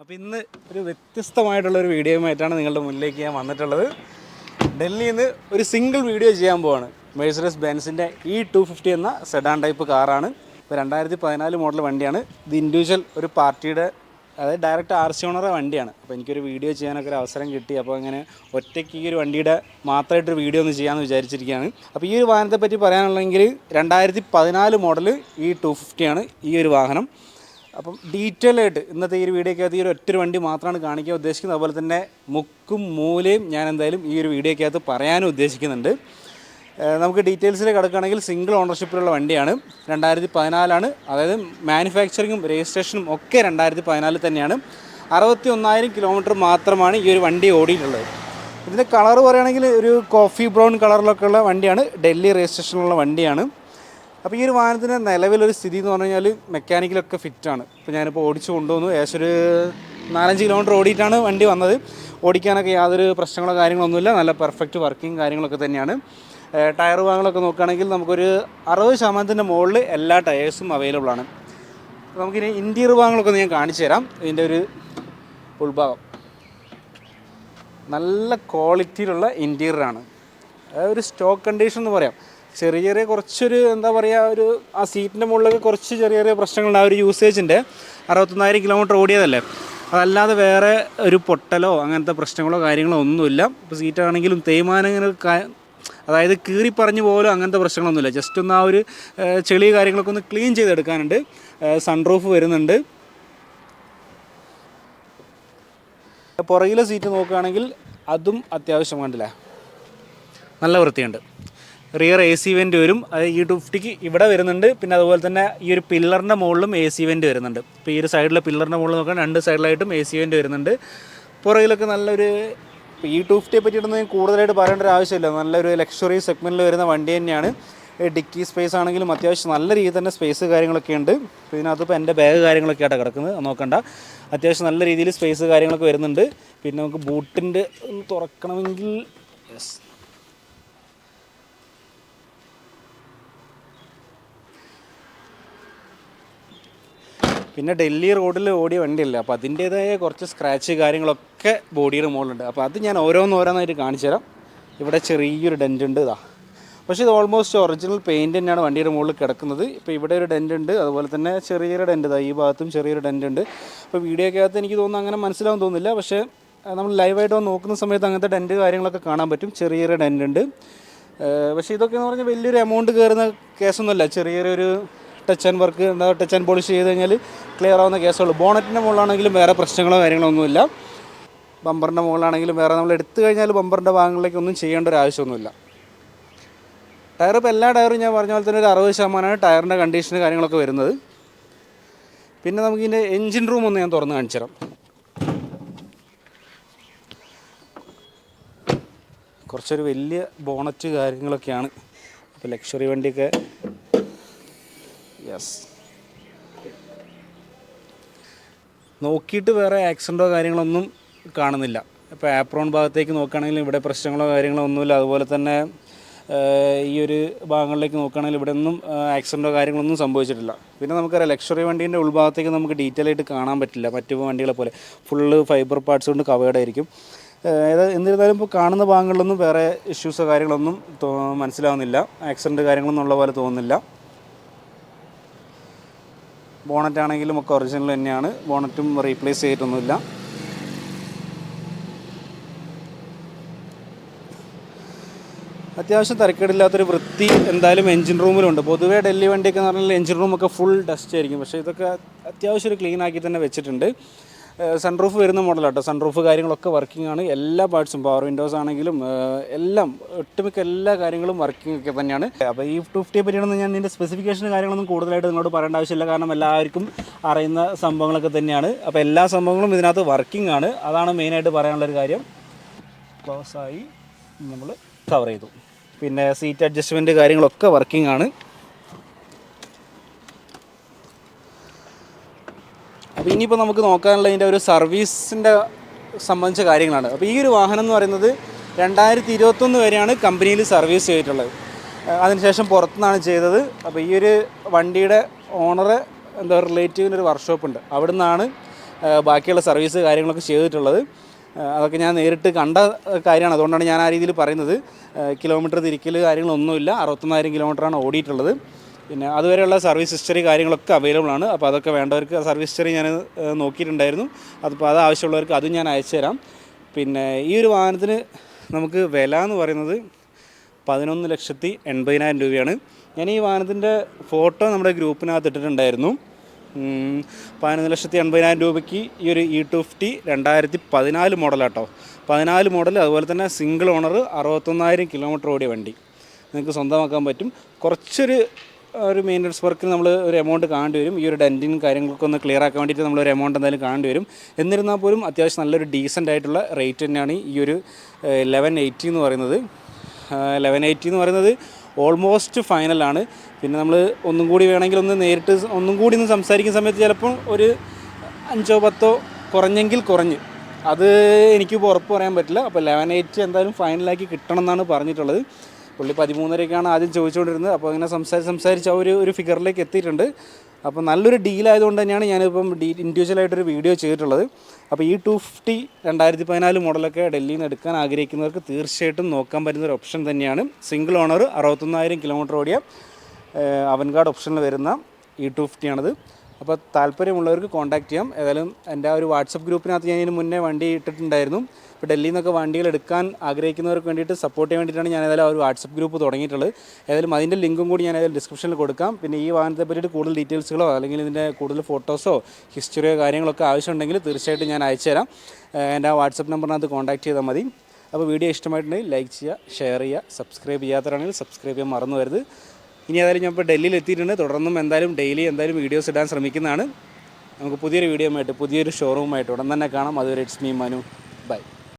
അപ്പോൾ ഇന്ന് ഒരു വ്യത്യസ്തമായിട്ടുള്ള ഒരു വീഡിയോയുമായിട്ടാണ് നിങ്ങളുടെ മുന്നിലേക്ക് ഞാൻ വന്നിട്ടുള്ളത്. ഡൽഹിയിൽ നിന്ന് ഒരു സിംഗിൾ വീഡിയോ ചെയ്യാൻ പോവാണ്. മേഴ്സറസ് ബെൻസിന്റെ ഇ ടു ഫിഫ്റ്റി എന്ന സെഡാൻ ടൈപ്പ് കാറാണ് ഇപ്പോൾ രണ്ടായിരത്തി പതിനാല് മോഡൽ വണ്ടിയാണ്. ഇത് ഇൻഡിവിജ്വൽ ഒരു പാർട്ടിയുടെ അതായത് ഡയറക്റ്റ് ആർ സി ഓണറെ വണ്ടിയാണ്. അപ്പോൾ എനിക്കൊരു വീഡിയോ ചെയ്യാനൊക്കെ ഒരു അവസരം കിട്ടി. അപ്പോൾ അങ്ങനെ ഒറ്റയ്ക്ക് ഈ ഒരു വണ്ടിയുടെ മാത്രമായിട്ടൊരു വീഡിയോ ഒന്ന് ചെയ്യാമെന്ന് വിചാരിച്ചിരിക്കുകയാണ്. അപ്പോൾ ഈ ഒരു വാഹനത്തെ പറ്റി പറയാനുള്ളതെങ്കിൽ രണ്ടായിരത്തി പതിനാല് മോഡൽ ഈ ടു ഫിഫ്റ്റിയാണ് ഈ ഒരു വാഹനം. അപ്പം ഡീറ്റെയിൽ ആയിട്ട് ഇന്നത്തെ ഈ ഒരു വീഡിയോക്കകത്ത് ഈ ഒരു ഒറ്റൊരു വണ്ടി മാത്രമാണ് കാണിക്കാൻ ഉദ്ദേശിക്കുന്നത്. അതുപോലെ തന്നെ മുക്കും മൂലയും ഞാൻ എന്തായാലും ഈ ഒരു വീഡിയോക്കകത്ത് പറയാനും ഉദ്ദേശിക്കുന്നുണ്ട്. നമുക്ക് ഡീറ്റെയിൽസിൽ കിടക്കുകയാണെങ്കിൽ സിംഗിൾ ഓണർഷിപ്പിലുള്ള വണ്ടിയാണ്. രണ്ടായിരത്തി പതിനാലാണ് അതായത് മാനുഫാക്ചറിങ്ങും രജിസ്ട്രേഷനും ഒക്കെ രണ്ടായിരത്തി പതിനാലിൽ തന്നെയാണ്. അറുപത്തി ഒന്നായിരം കിലോമീറ്റർ മാത്രമാണ് ഈ ഒരു വണ്ടി ഓടിയിട്ടുള്ളത്. ഇതിന്റെ കളർ പറയുകയാണെങ്കിൽ ഒരു കോഫി ബ്രൗൺ കളറിലൊക്കെ ഉള്ള വണ്ടിയാണ്. ഡൽഹി രജിസ്ട്രേഷനിലുള്ള വണ്ടിയാണ്. അപ്പോൾ ഈ ഒരു വാഹനത്തിന്റെ നിലവിലൊരു സ്ഥിതി എന്ന് പറഞ്ഞു കഴിഞ്ഞാൽ മെക്കാനിക്കലൊക്കെ ഫിറ്റാണ്. ഇപ്പോൾ ഞാനിപ്പോൾ ഓടിച്ചു കൊണ്ടുവന്നു. ഏകദേശം ഒരു നാലഞ്ച് കിലോമീറ്റർ ഓടിയിട്ടാണ് വണ്ടി വന്നത്. ഓടിക്കാനൊക്കെ യാതൊരു പ്രശ്നങ്ങളോ കാര്യങ്ങളൊന്നുമില്ല. നല്ല പെർഫെക്റ്റ് വർക്കിംഗ് കാര്യങ്ങളൊക്കെ തന്നെയാണ്. ടയർ ഭാഗങ്ങളൊക്കെ നോക്കുകയാണെങ്കിൽ നമുക്കൊരു അറുപത് ശതമാനത്തിന്റെ മുകളിൽ എല്ലാ ടയേഴ്സും അവൈലബിൾ ആണ്. നമുക്കിനി ഇന്റീരിയർ ഭാഗങ്ങളൊക്കെ ഞാൻ കാണിച്ചു തരാം. ഇതിന്റെ ഒരു ഉൾഭാഗം. നല്ല ക്വാളിറ്റിയിലുള്ള ഇന്റീരിയറാണ് ഒരു സ്റ്റോക്ക് കണ്ടീഷൻ എന്ന് പറയാം. ചെറിയ ചെറിയ കുറച്ചൊരു എന്താ പറയുക ഒരു ആ സീറ്റിന്റെ മുകളിലൊക്കെ കുറച്ച് ചെറിയ ചെറിയ പ്രശ്നങ്ങളുണ്ട്. ആ ഒരു യൂസേജിന്റെ അറുപത്തൊന്നായിരം കിലോമീറ്റർ ഓടിയതല്ലേ? അതല്ലാതെ വേറെ ഒരു പൊട്ടലോ അങ്ങനത്തെ പ്രശ്നങ്ങളോ കാര്യങ്ങളോ ഒന്നുമില്ല. ഇപ്പോൾ സീറ്റാണെങ്കിലും തേയ്മാനം ഇങ്ങനെ അതായത് കീറി പറഞ്ഞു പോലും അങ്ങനത്തെ പ്രശ്നങ്ങളൊന്നുമില്ല. ജസ്റ്റ് ഒന്ന് ആ ഒരു ചെളി കാര്യങ്ങളൊക്കെ ഒന്ന് ക്ലീൻ ചെയ്തെടുക്കാനുണ്ട്. സൺറൂഫ് വരുന്നുണ്ട്. പുറകിലെ സീറ്റ് നോക്കുകയാണെങ്കിൽ അതും അത്യാവശ്യം കണ്ടില്ല നല്ല വൃത്തിയുണ്ട്. റിയർ എ സി വെന്റ് വരും. അത് ഈ ഡുഫ്റ്റിക്ക് ഇവിടെ വരുന്നുണ്ട്. പിന്നെ അതുപോലെ തന്നെ ഈ ഒരു പില്ലറിന്റെ മുകളിലും എ സി വെന്റ് വരുന്നുണ്ട്. ഇപ്പോൾ ഈ ഒരു സൈഡിലെ പില്ലറിന്റെ മുകളിൽ നോക്കാൻ രണ്ട് സൈഡിലായിട്ടും എ സി വെന്റ് വരുന്നുണ്ട്. പുറകിലൊക്കെ നല്ലൊരു ഈ ടു ഫിഫ്റ്റിയെ പറ്റിയിട്ടൊന്നും കൂടുതലായിട്ട് പറയേണ്ട ഒരു ആവശ്യമില്ല. നല്ലൊരു ലക്ഷറി സെഗ്മെന്റിൽ വരുന്ന വണ്ടി തന്നെയാണ്. ഡിക്കി സ്പേസ് ആണെങ്കിലും അത്യാവശ്യം നല്ല രീതിയിൽ തന്നെ സ്പേസ് കാര്യങ്ങളൊക്കെ ഉണ്ട്. അപ്പോൾ ഇതിനകത്ത് ഇപ്പോൾ എന്റെ ബാഗ് കാര്യങ്ങളൊക്കെ ആയിട്ട് കിടക്കുന്നത് നോക്കണ്ട. അത്യാവശ്യം നല്ല രീതിയിൽ സ്പേസ് കാര്യങ്ങളൊക്കെ വരുന്നുണ്ട്. പിന്നെ നമുക്ക് ബൂട്ടിന്റെ തുറക്കണമെങ്കിൽ യെസ് പിന്നെ ഡൽഹി റോഡിൽ ഓടിയ വണ്ടിയല്ലേ അപ്പോൾ അതിന്റേതായ കുറച്ച് സ്ക്രാച്ച് കാര്യങ്ങളൊക്കെ ബോഡിയുടെ മുകളിലുണ്ട്. അപ്പോൾ അത് ഞാൻ ഓരോന്ന് ഓരോന്നായിട്ട് കാണിച്ചു തരാം. ഇവിടെ ചെറിയൊരു ഡെന്റ് ഉണ്ട് ഇതാ പക്ഷേ ഇത് ഓൾമോസ്റ്റ് ഒറിജിനൽ പെയിന്റ് തന്നെയാണ് വണ്ടിയുടെ മുകളിൽ കിടക്കുന്നത്. ഇപ്പോൾ ഇവിടെ ഒരു ഡെന്റ് ഉണ്ട് അതുപോലെ തന്നെ ചെറിയൊരു ഡെന്റ് ഇതാ ഈ ഭാഗത്തും ചെറിയൊരു ഡെന്റ് ഉണ്ട്. അപ്പോൾ വീഡിയോക്കകത്ത് എനിക്ക് തോന്നുന്നു അങ്ങനെ മനസ്സിലാവും തോന്നുന്നില്ല. പക്ഷേ നമ്മൾ ലൈവായിട്ട് നോക്കുന്ന സമയത്ത് അങ്ങനത്തെ ഡെന്റ് കാര്യങ്ങളൊക്കെ കാണാൻ പറ്റും. ചെറിയൊരു ഡെന്റ് ഉണ്ട്. പക്ഷേ ഇതൊക്കെ എന്ന് പറഞ്ഞാൽ വലിയൊരു എമൗണ്ട് കയറുന്ന കേസൊന്നുമല്ല ചെറിയൊരു ടച്ച് ആൻഡ് വർക്ക് എന്താ ടച്ച് ആൻഡ് പോളിഷ് ചെയ്ത് കഴിഞ്ഞാൽ ക്ലിയർ ആവുന്ന കേസുള്ളൂ ബോണറ്റിന്റെ മുകളിലാണെങ്കിലും വേറെ പ്രശ്നങ്ങളോ കാര്യങ്ങളോ ഒന്നുമില്ല ബമ്പറിന്റെ മുകളിലാണെങ്കിലും വേറെ നമ്മൾ എടുത്തു കഴിഞ്ഞാൽ ബമ്പറിന്റെ ഭാഗങ്ങളിലേക്ക് ഒന്നും ചെയ്യേണ്ട ഒരു ആവശ്യമൊന്നുമില്ല. ടയർ ഇപ്പോൾ എല്ലാ ടയറും ഞാൻ പറഞ്ഞ പോലെ തന്നെ ഒരു അറുപത് ശതമാനമാണ് ടയറിന്റെ കണ്ടീഷന് കാര്യങ്ങളൊക്കെ വരുന്നത്. പിന്നെ നമുക്ക് ഇതിന്റെ എൻജിൻ റൂം ഒന്ന് ഞാൻ തുറന്ന് കാണിച്ചു തരാം. കുറച്ചൊരു വലിയ ബോണറ്റ് കാര്യങ്ങളൊക്കെയാണ്. ഇപ്പോൾ ലക്ഷറി വണ്ടിയൊക്കെ യെസ് നോക്കിയിട്ട് വേറെ ആക്സിഡന്റോ കാര്യങ്ങളൊന്നും കാണുന്നില്ല. ഇപ്പോൾ ആപ്രോൺ ഭാഗത്തേക്ക് നോക്കുകയാണെങ്കിൽ ഇവിടെ പ്രശ്നങ്ങളോ കാര്യങ്ങളോ ഒന്നുമില്ല. അതുപോലെ തന്നെ ഈ ഒരു ഭാഗങ്ങളിലേക്ക് നോക്കുകയാണെങ്കിൽ ഇവിടെ ഒന്നും ആക്സിഡന്റോ കാര്യങ്ങളൊന്നും സംഭവിച്ചിട്ടില്ല. പിന്നെ നമുക്കറിയാം ലക്ഷറി വണ്ടീന്റെ ഉൾഭാഗത്തേക്ക് നമുക്ക് ഡീറ്റെയിൽ ആയിട്ട് കാണാൻ പറ്റില്ല. മറ്റു വണ്ടികളെ പോലെ. ഫുള്ള് ഫൈബർ പാർട്സ് കൊണ്ട് കവേർഡ് ആയിരിക്കും. എന്നിരുന്നാലും ഇപ്പോൾ കാണുന്ന ഭാഗങ്ങളിലൊന്നും വേറെ ഇഷ്യൂസോ കാര്യങ്ങളൊന്നും മനസ്സിലാവുന്നില്ല. ആക്സിഡന്റ് കാര്യങ്ങളൊന്നും ഉള്ള പോലെ തോന്നുന്നില്ല. ബോണറ്റ് ആണെങ്കിലും ഒക്കെ ഒറിജിനൽ തന്നെയാണ്. ബോണറ്റും റീപ്ലേസ് ചെയ്തിട്ടൊന്നുമില്ല. അത്യാവശ്യം തിരക്കേടില്ലാത്തൊരു വൃത്തി എന്തായാലും എഞ്ചിൻ റൂമിലുണ്ട് പൊതുവേ ഡൽഹി വണ്ടിയൊക്കെ എന്ന് പറഞ്ഞാൽ എഞ്ചിൻ റൂമൊക്കെ ഫുൾ ഡസ്റ്റ് ആയിരിക്കും. പക്ഷേ ഇതൊക്കെ അത്യാവശ്യം ഒരു ക്ലീൻ ആക്കി തന്നെ വെച്ചിട്ടുണ്ട്. സൺറൂഫ് വരുന്ന മോഡലാട്ടോ സൺറൂഫ് കാര്യങ്ങളൊക്കെ വർക്കിംഗ് ആണ്. എല്ലാ പാർട്സും പവർ വിൻഡോസ് ആണെങ്കിലും എല്ലാം ഒട്ടുമിക്ക എല്ലാ കാര്യങ്ങളും വർക്കിംഗ് ഒക്കെ തന്നെയാണ്. അപ്പോൾ ഈ ടു ഫിഫ്റ്റിയെ പറ്റിയാണെന്ന് ഞാൻ ഇതിന്റെ സ്പെസിഫിക്കേഷൻ കാര്യങ്ങളൊന്നും കൂടുതലായിട്ട് നിങ്ങളോട് പറയേണ്ട ആവശ്യമില്ല. കാരണം എല്ലാവർക്കും അറിയുന്ന സംഭവങ്ങളൊക്കെ തന്നെയാണ്. അപ്പോൾ എല്ലാ സംഭവങ്ങളും ഇതിനകത്ത് വർക്കിംഗ് ആണ്. അതാണ് മെയിനായിട്ട് പറയാനുള്ളൊരു കാര്യം. ക്ലോസ് ആയി നമ്മൾ കവർ ചെയ്തു. പിന്നെ സീറ്റ് അഡ്ജസ്റ്റ്മെന്റ് കാര്യങ്ങളൊക്കെ വർക്കിംഗ് ആണ്. അപ്പോൾ ഇനിയിപ്പോൾ നമുക്ക് നോക്കാനുള്ള ഇതിന്റെ ഒരു സർവീസിന്റെ സംബന്ധിച്ച കാര്യങ്ങളാണ്. അപ്പോൾ ഈ ഒരു വാഹനം എന്ന് പറയുന്നത് രണ്ടായിരത്തി ഇരുപത്തൊന്ന് വരെയാണ് കമ്പനിയിൽ സർവീസ് ചെയ്തിട്ടുള്ളത്. അതിനുശേഷം പുറത്തുനിന്നാണ് ചെയ്തത്. അപ്പോൾ ഈ ഒരു വണ്ടിയുടെ ഓണറെ എന്താ റിലേറ്റീവിന്റെ ഒരു വർക്ക്ഷോപ്പ് ഉണ്ട് അവിടെ നിന്നാണ് ബാക്കിയുള്ള സർവീസ് കാര്യങ്ങളൊക്കെ ചെയ്തിട്ടുള്ളത്. അതൊക്കെ ഞാൻ നേരിട്ട് കണ്ട കാര്യമാണ്. അതുകൊണ്ടാണ് ഞാൻ ആ രീതിയിൽ പറയുന്നത്. കിലോമീറ്റർ തിരിക്കൽ കാര്യങ്ങളൊന്നുമില്ല. അറുപത്തൊന്നായിരം കിലോമീറ്ററാണ് ഓടിയിട്ടുള്ളത്. പിന്നെ അതുവരെയുള്ള സർവീസ് ഹിസ്റ്ററി കാര്യങ്ങളൊക്കെ അവൈലബിൾ ആണ്. അപ്പോൾ അതൊക്കെ വേണ്ടവർക്ക് സർവീസ് ഹിസ്റ്ററി ഞാൻ നോക്കിയിട്ടുണ്ടായിരുന്നു. അതിപ്പോൾ അത് ആവശ്യമുള്ളവർക്ക് അതും ഞാൻ അയച്ചു തരാം. പിന്നെ ഈ ഒരു വാഹനത്തിന് നമുക്ക് വില എന്ന് പറയുന്നത് പതിനൊന്ന് ലക്ഷത്തി എൺപതിനായിരം രൂപയാണ്. ഞാൻ ഈ വാഹനത്തിന്റെ ഫോട്ടോ നമ്മുടെ ഗ്രൂപ്പിനകത്ത് ഇട്ടിട്ടുണ്ടായിരുന്നു. പതിനൊന്ന് ലക്ഷത്തി എൺപതിനായിരം രൂപയ്ക്ക് ഈ ഒരു ഇ ടു ഫിഫ്റ്റി രണ്ടായിരത്തി പതിനാല് മോഡലാട്ടോ. പതിനാല് മോഡൽ അതുപോലെ തന്നെ സിംഗിൾ ഓണർ അറുപത്തൊന്നായിരം കിലോമീറ്റർ ഓടിയ വണ്ടി. നിങ്ങൾക്ക് സ്വന്തമാക്കാൻ പറ്റും. കുറച്ചൊരു ഒരു മെയിന്റനൻസ് വർക്കിന് നമ്മൾ ഒരു എമൗണ്ട് കാണേണ്ടി വരും. ഈ ഒരു ഡെന്റിനും കാര്യങ്ങളൊക്കെ ഒന്ന് ക്ലിയർ ആക്കാൻ വേണ്ടിയിട്ട് നമ്മൾ ഒരു എമൗണ്ട് എന്തായാലും കാണേണ്ടി വരും. എന്നിരുന്നാൽ പോലും അത്യാവശ്യം നല്ലൊരു ഡീസന്റ് ആയിട്ടുള്ള റേറ്റ് തന്നെയാണ് ഈ ഒരു ലെവൻ എയ്റ്റി എന്ന് പറയുന്നത്. ലെവൻ എയ്റ്റി എന്ന് പറയുന്നത് ഓൾമോസ്റ്റ് ഫൈനലാണ് പിന്നെ നമ്മൾ ഒന്നും കൂടി വേണമെങ്കിൽ ഒന്ന് നേരിട്ട് ഒന്നും കൂടി ഒന്ന് സംസാരിക്കുന്ന സമയത്ത് ചിലപ്പോൾ ഒരു അഞ്ചോ പത്തോ കുറഞ്ഞെങ്കിൽ കുറഞ്ഞ്. അത് എനിക്കിപ്പോൾ ഉറപ്പ് പറയാൻ പറ്റില്ല. അപ്പോൾ ലെവൻ എയ്റ്റ് എന്തായാലും ഫൈനലാക്കി കിട്ടണം എന്നാണ് പറഞ്ഞിട്ടുള്ളത്. പുള്ളി പതിമൂന്നരയ്ക്കാണ് ആദ്യം ചോദിച്ചുകൊണ്ടിരുന്നത്. അപ്പോൾ അങ്ങനെ സംസാരിച്ച് സംസാരിച്ച് ആ ഒരു ഒരു ഫിഗറിലേക്ക് എത്തിയിട്ടുണ്ട്. അപ്പോൾ നല്ലൊരു ഡീലായതുകൊണ്ട് തന്നെയാണ് ഞാനിപ്പം ഡീ ഇൻഡിവിജ്വലായിട്ടൊരു വീഡിയോ ചെയ്തിട്ടുള്ളത്. അപ്പോൾ ഈ ടു ഫിഫ്റ്റി രണ്ടായിരത്തി പതിനാല് മോഡലൊക്കെ ഡൽഹിയിൽ നിന്ന് എടുക്കാൻ ആഗ്രഹിക്കുന്നവർക്ക് തീർച്ചയായിട്ടും നോക്കാൻ പറ്റുന്ന ഒരു ഓപ്ഷൻ തന്നെയാണ്. സിംഗിൾ ഓണർ അറുപത്തൊന്നായിരം കിലോമീറ്റർ ഓടിയ അവൻഗാർഡ് ഓപ്ഷനിൽ വരുന്ന ഇ ടു ഫിഫ്റ്റി ആണത്. അപ്പോൾ താല്പര്യമുള്ളവർക്ക് കോൺടാക്ട് ചെയ്യാം. ഏതായാലും എന്റെ ആ ഒരു വാട്സപ്പ് ഗ്രൂപ്പിനകത്ത് ഞാൻ ഇതിന് മുന്നേ വണ്ടി ഇട്ടിട്ടുണ്ടായിരുന്നു. ഇപ്പോൾ ഡൽഹിയിൽ നിന്നൊക്കെ വണ്ടികൾ എടുക്കാൻ ആഗ്രഹിക്കുന്നവർക്ക് വേണ്ടിയിട്ട് സപ്പോർട്ട് ചെയ്യാൻ വേണ്ടിയിട്ടാണ് ഞാൻ ഏതായാലും ആ ഒരു വാട്സപ്പ് ഗ്രൂപ്പ് തുടങ്ങിയിട്ടുള്ളത്. ഏതായാലും അതിന്റെ ലിങ്കും കൂടി ഞാൻ ഏതായാലും ഡിസ്ക്രിപ്ഷനിൽ കൊടുക്കാം. പിന്നെ ഈ വാഹനത്തെ പറ്റിയിട്ട് കൂടുതൽ ഡീറ്റെയിൽസുകളോ അല്ലെങ്കിൽ ഇതിന്റെ കൂടുതൽ ഫോട്ടോസോ ഹിസ്റ്ററിയോ കാര്യങ്ങളൊക്കെ ആവശ്യമുണ്ടെങ്കിൽ തീർച്ചയായിട്ടും ഞാൻ അയച്ചു തരാം. എന്റെ ആ വാട്സപ്പ് നമ്പറിനകത്ത് കോൺടാക്ട് ചെയ്താൽ മതി. അപ്പോൾ വീഡിയോ ഇഷ്ടമായിട്ടുണ്ടെങ്കിൽ ലൈക്ക് ചെയ്യുക ഷെയർ ചെയ്യുക സബ്സ്ക്രൈബ് ചെയ്യാത്തവരാണെങ്കിൽ സബ്സ്ക്രൈബ് ചെയ്യാൻ മറന്നു വരുത് ഇനി ഏതായാലും ഞാൻ ഇപ്പോൾ ഡൽഹിയിൽ എത്തിയിട്ടുണ്ട്. തുടർന്നും എന്തായാലും ഡെയിലി എന്തായാലും വീഡിയോസ് ഇടാൻ ശ്രമിക്കുന്നതാണ്. നമുക്ക് പുതിയൊരു വീഡിയോ ആയിട്ട് പുതിയൊരു ഷോറൂമായിട്ട് ഉടൻ തന്നെ കാണാം. അതുവരെ ഇറ്റ്സ് മീ മനു. ബൈ.